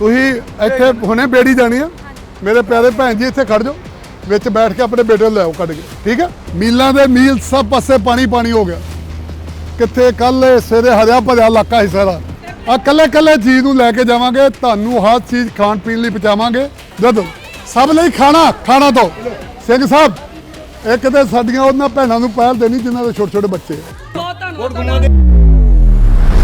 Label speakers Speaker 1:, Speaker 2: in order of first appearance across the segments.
Speaker 1: ਤੁਸੀਂ ਇੱਥੇ ਹੁਣੇ ਬੇੜੀ ਜਾਣੀ ਆ। ਮੇਰੇ ਪਿਆਰੇ ਭੈਣ ਜੀ ਇੱਥੇ ਖੜ ਜਾਓ। ਵਿੱਚ ਬੈਠ ਕੇ ਆਪਣੇ ਬੇਟੇ ਨੂੰ ਲੈ ਆਓ ਕੱਢ ਕੇ। ਠੀਕ ਹੈ ਮੀਲਾਂ ਦੇ ਮੀਲ ਸਭ ਪਾਸੇ ਪਾਣੀ ਪਾਣੀ ਹੋ ਗਿਆ। ਕਿੱਥੇ ਕੱਲ ਸਵੇਰੇ ਹਰਿਆ ਭਰਿਆ ਇਲਾਕਾ ਸੀ ਸਾਰਾ। ਆ ਕੱਲੇ ਕੱਲੇ ਚੀਜ਼ ਨੂੰ ਲੈ ਕੇ ਜਾਵਾਂਗੇ ਤੁਹਾਨੂੰ ਹਰ ਚੀਜ਼ ਖਾਣ ਪੀਣ ਲਈ ਪਹੁੰਚਾਵਾਂਗੇ। ਜਦੋਂ ਸਭ ਲਈ ਖਾਣਾ ਖਾਣਾ ਤੋਂ ਸਿੰਘ ਸਾਹਿਬ ਇੱਕ ਤੇ ਸਾਡੀਆਂ ਉਹਨਾਂ ਭੈਣਾਂ ਨੂੰ ਪਹਿਲ ਦੇਣੀ ਜਿਨ੍ਹਾਂ ਦੇ ਛੋਟੇ ਛੋਟੇ ਬੱਚੇ ਆ।
Speaker 2: ਬਹੁਤ ਧੰਨਵਾਦ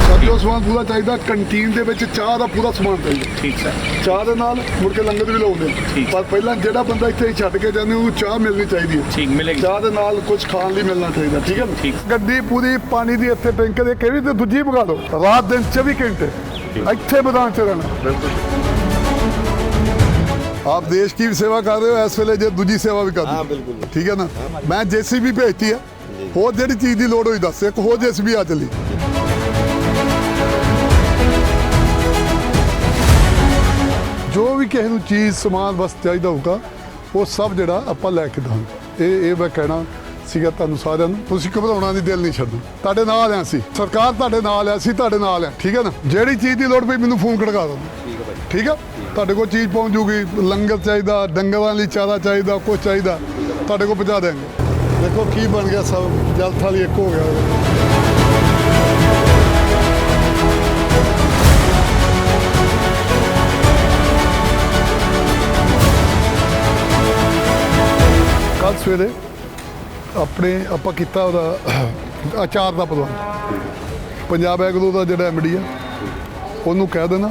Speaker 1: ਸਾਡੀ ਉਹ ਸਮਾਨ ਪੂਰਾ ਚਾਹੀਦਾ ਕੰਟੀਨ ਦੇ ਵਿੱਚ ਚਾਹ ਦਾ ਪੂਰਾ ਸਮਾਨ ਚਾਹੀਦਾ।
Speaker 3: ਠੀਕ ਸਰ।
Speaker 1: ਚਾਹ ਦੇ ਨਾਲ ਮੁੜ ਕੇ ਲੰਗਰ ਵੀ ਲਾਉਂਦੇ ਪਰ ਪਹਿਲਾਂ ਜਿਹੜਾ ਬੰਦਾ ਇੱਥੇ ਛੱਡ ਕੇ ਜਾਂਦਾ ਉਹਨੂੰ ਚਾਹ ਮਿਲਣੀ ਚਾਹੀਦੀ ਹੈ।
Speaker 3: ਠੀਕ ਮਿਲੇਗੀ।
Speaker 1: ਚਾਹ ਦੇ ਨਾਲ ਕੁਝ ਖਾਣ ਲਈ ਮਿਲਣਾ ਚਾਹੀਦਾ ਠੀਕ ਹੈ
Speaker 3: ਠੀਕ।
Speaker 1: ਗੱਡੀ ਪੂਰੀ ਪਾਣੀ ਦੀ ਇੱਥੇ ਟੈਂਕਰ ਦੇ ਕਿਹੜੀ ਤੇ ਦੂਜੀ ਪਕਾ ਲਓ। ਰਾਤ ਦਿਨ 24 ਘੰਟੇ। ਇੱਥੇ ਮੈਦਾਨ 'ਚ ਰਹਿਣਾ। ਆਪ ਦੇਸ਼ ਦੀ ਵੀ ਸੇਵਾ ਕਰ ਰਹੇ ਹੋ ਇਸ ਵੇਲੇ ਜੇ ਦੂਜੀ ਸੇਵਾ ਵੀ ਕਰ ਹਾਂ ਬਿਲਕੁਲ ਠੀਕ ਹੈ ਨਾ? ਮੈਂ ਜੇਸੀਬੀ ਭੇਜਤੀ ਹੈ। ਹੋਰ ਜਿਹੜੀ ਚੀਜ਼ ਦੀ ਲੋੜ ਹੋਈ ਦੱਸ ਇੱਕ ਹੋਰ ਜੇਸੀਬੀ ਆ ਚੱਲੀ। ਜੋ ਵੀ ਕਿਸੇ ਨੂੰ ਚੀਜ਼ ਸਮਾਨ ਬਸ ਚਾਹੀਦਾ ਹੋਊਗਾ ਉਹ ਸਭ ਜਿਹੜਾ ਆਪਾਂ ਲੈ ਕੇ ਦਾਂਗੇ ਇਹ ਇਹ ਮੈਂ ਕਹਿਣਾ ਸੀਗਾ ਤੁਹਾਨੂੰ ਸਾਰਿਆਂ ਨੂੰ। ਤੁਸੀਂ ਘਬਰਾਉਣਾ ਦੀ ਦਿਲ ਨਹੀਂ ਛੱਡੋ ਤੁਹਾਡੇ ਨਾਲ ਆ ਅਸੀਂ। ਸਰਕਾਰ ਤੁਹਾਡੇ ਨਾਲ ਆ ਅਸੀਂ ਤੁਹਾਡੇ ਨਾਲ ਆ। ਠੀਕ ਹੈ ਨਾ? ਜਿਹੜੀ ਚੀਜ਼ ਦੀ ਲੋੜ ਪਈ ਮੈਨੂੰ ਫੋਨ ਖੜਕਾ ਦਿਓ। ਠੀਕ ਹੈ ਤੁਹਾਡੇ ਕੋਲ ਚੀਜ਼ ਪਹੁੰਚ ਜੂਗੀ। ਲੰਗਰ ਚਾਹੀਦਾ ਡੰਗਰਾਂ ਲਈ ਚਾਰਾ ਚਾਹੀਦਾ ਕੁਝ ਚਾਹੀਦਾ। ਤੁਹਾਡੇ ਕੋਲ ਪਹੁੰਚਾ ਦੇਵਾਂਗੇ ਦੇਖੋ ਕੀ ਬਣ ਗਿਆ ਸਭ। ਜਲ ਥਾਲੀ ਇੱਕ ਹੋ ਗਿਆ। ਸਵੇਰੇ ਆਪਣੇ ਆਪਾਂ ਕੀਤਾ ਉਹਦਾ ਅਚਾਰ ਦਾ ਪ੍ਰਬੰਧ ਪੰਜਾਬ ਐਗਰੋ ਦਾ ਜਿਹੜਾ ਐਮਡੀ ਆ, ਉਹਨੂੰ ਕਹਿ ਦੇਣਾ,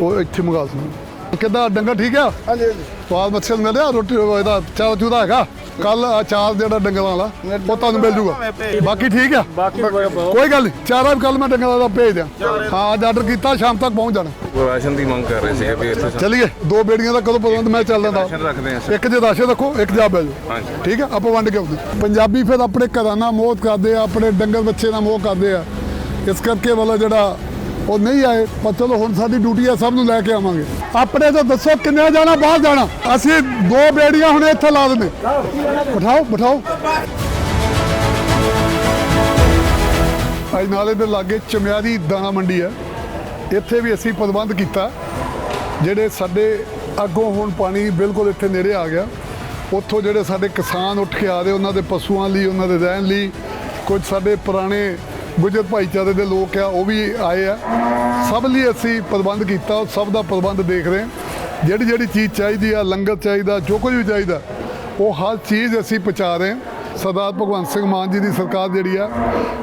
Speaker 1: ਉਹ ਇੱਥੇ ਮੰਗਾ ਦੇਣਾ ਕਿੱਦਾਂ ਡੰਗਾ ਠੀਕ ਆ? ਹਾਂਜੀ ਸਵਾਦ ਮੱਛਲ ਮਿਲਿਆ ਰੋਟੀ ਇਹਦਾ ਚਾਹ ਚੂਦਾ ਹੈਗਾ। ਕੱਲ ਅਚਾਰ ਜਿਹੜਾ ਡੰਗਰਾਂ ਵਾਲਾ ਉਹ ਤੁਹਾਨੂੰ ਮਿਲ ਜੂਗਾ। ਬਾਕੀ ਠੀਕ ਆ? ਕੋਈ ਗੱਲ ਨਹੀਂ ਚਾਰਾ ਵੀ ਕੱਲ ਮੈਂ ਡੰਗਰਾਂ ਦਾ ਭੇਜ ਦਿਆਂ। ਹਾਂ ਅੱਜ ਆਰਡਰ ਕੀਤਾ ਸ਼ਾਮ ਤੱਕ ਪਹੁੰਚ ਜਾਣਾ।
Speaker 4: ਰਾਸ਼ਨ ਦੀ ਮੰਗ ਕਰ ਰਹੇ ਸੀ ਵੀ ਇੱਥੇ
Speaker 1: ਚਲੀਏ ਦੋ ਬੇੜੀਆਂ ਦਾ ਕਦੋਂ ਪ੍ਰਬੰਧ ਮੈਂ ਚੱਲ
Speaker 4: ਹਾਂ
Speaker 1: ਇੱਕ ਜੇ ਰਾਸ਼ਨ ਰੱਖੋ ਇੱਕ ਜਾ ਬੈਜੋ
Speaker 4: ਹਾਂਜੀ।
Speaker 1: ਠੀਕ ਹੈ ਆਪਾਂ ਵੰਡ ਕੇ ਆਉਂਦੇ। ਪੰਜਾਬੀ ਫਿਰ ਆਪਣੇ ਘਰਾਂ ਨਾਲ ਮੋਹ ਕਰਦੇ ਆ ਆਪਣੇ ਡੰਗਰ ਬੱਚੇ ਨਾਲ ਮੋਹ ਕਰਦੇ ਆ। ਇਸ ਕਰਕੇ ਵਾਲਾ ਜਿਹੜਾ ਉਹ ਨਹੀਂ ਆਏ, ਪਰ ਚਲੋ ਹੁਣ ਸਾਡੀ ਡਿਊਟੀ ਆ, ਸਭ ਨੂੰ ਲੈ ਕੇ ਆਵਾਂਗੇ। ਆਪਣੇ ਤੋਂ ਦੱਸੋ ਕਿੰਨੇ ਜਾਣਾ, ਬਾਹਰ ਜਾਣਾ? ਅਸੀਂ ਦੋ ਬੇੜੀਆਂ ਹੁਣ ਇੱਥੇ ਲਾ ਦਿੰਦੇ। ਬਿਠਾਓ ਬਿਠਾਓ। ਅੱਜ ਨਾਲੇ ਦੇ ਲਾਗੇ ਚਮਿਆਰੀ ਦਾਣਾ ਮੰਡੀ ਹੈ ਇੱਥੇ ਵੀ ਅਸੀਂ ਪ੍ਰਬੰਧ ਕੀਤਾ, ਜਿਹੜੇ ਸਾਡੇ ਅੱਗੋਂ ਹੁਣ ਪਾਣੀ ਬਿਲਕੁਲ ਇੱਥੇ ਨੇੜੇ ਆ ਗਿਆ। ਉੱਥੋਂ ਜਿਹੜੇ ਸਾਡੇ ਕਿਸਾਨ ਉੱਠ ਕੇ ਆ ਰਹੇ, ਉਹਨਾਂ ਦੇ ਪਸ਼ੂਆਂ ਲਈ, ਉਹਨਾਂ ਦੇ ਰਹਿਣ ਲਈ, ਕੁਝ ਸਾਡੇ ਪੁਰਾਣੇ ਗੁਜਰ ਭਾਈਚਾਰੇ ਦੇ ਲੋਕ ਆ, ਉਹ ਵੀ ਆਏ ਆ। ਸਭ ਲਈ ਅਸੀਂ ਪ੍ਰਬੰਧ ਕੀਤਾ ਉਹ ਸਭ ਦਾ ਪ੍ਰਬੰਧ ਦੇਖ ਰਹੇ ਜਿਹੜੀ ਜਿਹੜੀ ਚੀਜ਼ ਚਾਹੀਦੀ ਆ, ਲੰਗਰ ਚਾਹੀਦਾ, ਜੋ ਕੁਝ ਵੀ ਚਾਹੀਦਾ, ਉਹ ਹਰ ਚੀਜ਼ ਅਸੀਂ ਪਹੁੰਚਾ ਰਹੇ ਸਰਦਾਰ ਭਗਵੰਤ ਸਿੰਘ ਮਾਨ ਜੀ ਦੀ ਸਰਕਾਰ ਜਿਹੜੀ ਆ,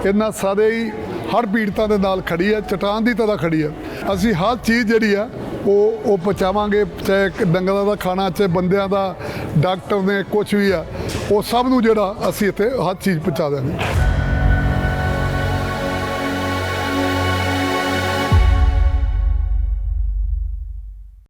Speaker 1: ਇਹਨਾਂ ਸਾਰੇ ਹੀ ਹਰ ਪੀੜਤਾਂ ਦੇ ਨਾਲ ਖੜੀ ਹੈ ਚਟਾਨ ਦੀ ਤਰ੍ਹਾਂ ਖੜੀ ਆ। ਅਸੀਂ ਹਰ ਚੀਜ਼ ਜਿਹੜੀ ਆ, ਉਹ ਉਹ ਪਹੁੰਚਾਵਾਂਗੇ, ਚਾਹੇ ਡੰਗਰਾਂ ਦਾ ਖਾਣਾ, ਚਾਹੇ ਬੰਦਿਆਂ ਦਾ, ਡਾਕਟਰ ਨੇ ਕੁਝ ਵੀ ਆ, ਉਹ ਸਭ ਨੂੰ ਜਿਹੜਾ ਅਸੀਂ ਇੱਥੇ ਹਰ ਚੀਜ਼ ਪਹੁੰਚਾ ਦਿਆਂਗੇ।